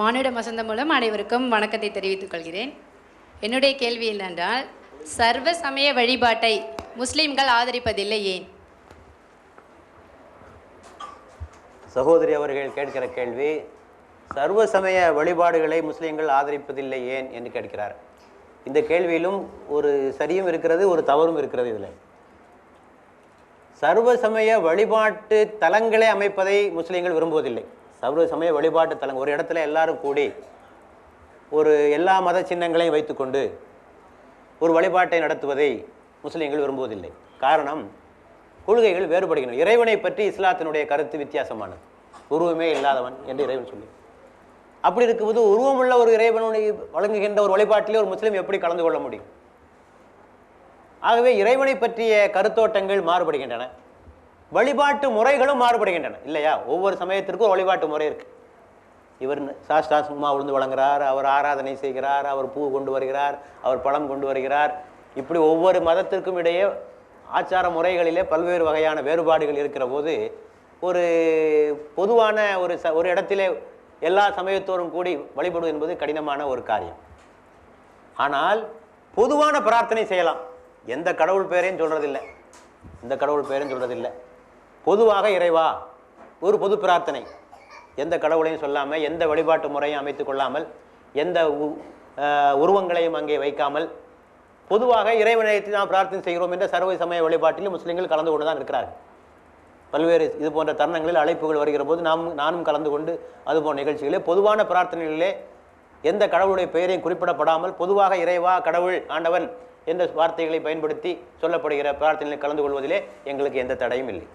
மானுட வசந்தம் மூலம் அனைவருக்கும் வணக்கத்தை தெரிவித்துக் கொள்கிறேன். என்னுடைய கேள்வி என்னென்றால் சர்வ சமய வழிபாட்டை முஸ்லிம்கள் ஆதரிப்பதில்லை ஏன்? சகோதரி அவர்கள் கேட்கிற கேள்வி சர்வ சமய வழிபாடுகளை முஸ்லீம்கள் ஆதரிப்பதில்லை ஏன் என்று கேட்கிறார். இந்த கேள்வியிலும் ஒரு சரியும் இருக்கிறது ஒரு தவறும் இருக்கிறது இதில். சர்வ சமய வழிபாட்டு தலங்களை அமைப்பதை முஸ்லீம்கள் விரும்புவதில்லை. சர்வ சமய வழிபாட்டு தலங்கள். ஒரு இடத்துல எல்லாரும் கூடி ஒரு எல்லா மத சின்னங்களையும் வைத்துக்கொண்டு ஒரு வழிபாட்டை நடத்துவதை முஸ்லீம்கள் விரும்புவதில்லை. காரணம் கொள்கைகள் வேறுபடுகின்றன. இறைவனை பற்றி இஸ்லாத்தினுடைய கருத்து வித்தியாசமானது. உருவமே இல்லாதவன் என்று இறைவன் சொல்லி. அப்படி இருக்கும்போது உருவமுள்ள ஒரு இறைவனுடைய வழங்குகின்ற ஒரு வழிபாட்டிலே ஒரு முஸ்லீம் எப்படி கலந்து கொள்ள முடியும்? ஆகவே இறைவனை பற்றிய கருத்தோட்டங்கள் மாறுபடுகின்றன. வழிபாட்டு முறைகளும் மாறுபடுகின்றன. இல்லையா? ஒவ்வொரு சமயத்திற்கும் ஒரு வழிபாட்டு முறை இருக்கு. இவர் சாஸ்தா சும்மா விழுந்து வழங்குறார் அவர் ஆராதனை செய்கிறார் அவர் பூ கொண்டு வருகிறார் அவர் பழம் கொண்டு வருகிறார். இப்படி ஒவ்வொரு மதத்திற்கும் இடையே ஆச்சார முறைகளிலே பல்வேறு வகையான வேறுபாடுகள் இருக்கிற போது ஒரு பொதுவான ஒரு ச ஒரு இடத்திலே எல்லா சமயத்தோரும் கூடி வழிபடுவது என்பது கடினமான ஒரு காரியம். ஆனால் பொதுவான பிரார்த்தனை செய்யலாம். எந்த கடவுள் பேரையும் சொல்கிறதில்லை எந்த கடவுள் பேரையும் சொல்கிறதில்லை பொதுவாக இறைவா ஒரு பொது பிரார்த்தனை. எந்த கடவுளையும் சொல்லாமல் எந்த வழிபாட்டு முறையும் அமைத்து கொள்ளாமல் எந்த உ- உருவங்களையும் அங்கே வைக்காமல் பொதுவாக இறைவனை நாம் பிரார்த்தனை செய்கிறோம் என்ற சர்வ சமய வழிபாட்டில் முஸ்லீம்கள் கலந்து கொண்டு தான் இருக்கிறார்கள். பல்வேறு இது போன்ற தருணங்களில் அழைப்புகள் வருகிற போது நாம் நானும் கலந்து கொண்டு அது போன்ற நிகழ்ச்சிகளே பொதுவான பிரார்த்தனைகளிலே எந்த கடவுளுடைய பெயரையும் குறிப்பிடப்படாமல் பொதுவாக இறைவா கடவுள் ஆண்டவன் என்ற வார்த்தைகளை பயன்படுத்தி சொல்லப்படுகிற பிரார்த்தனைகளில் கலந்து கொள்வதிலே எங்களுக்கு எந்த தடையும் இல்லை.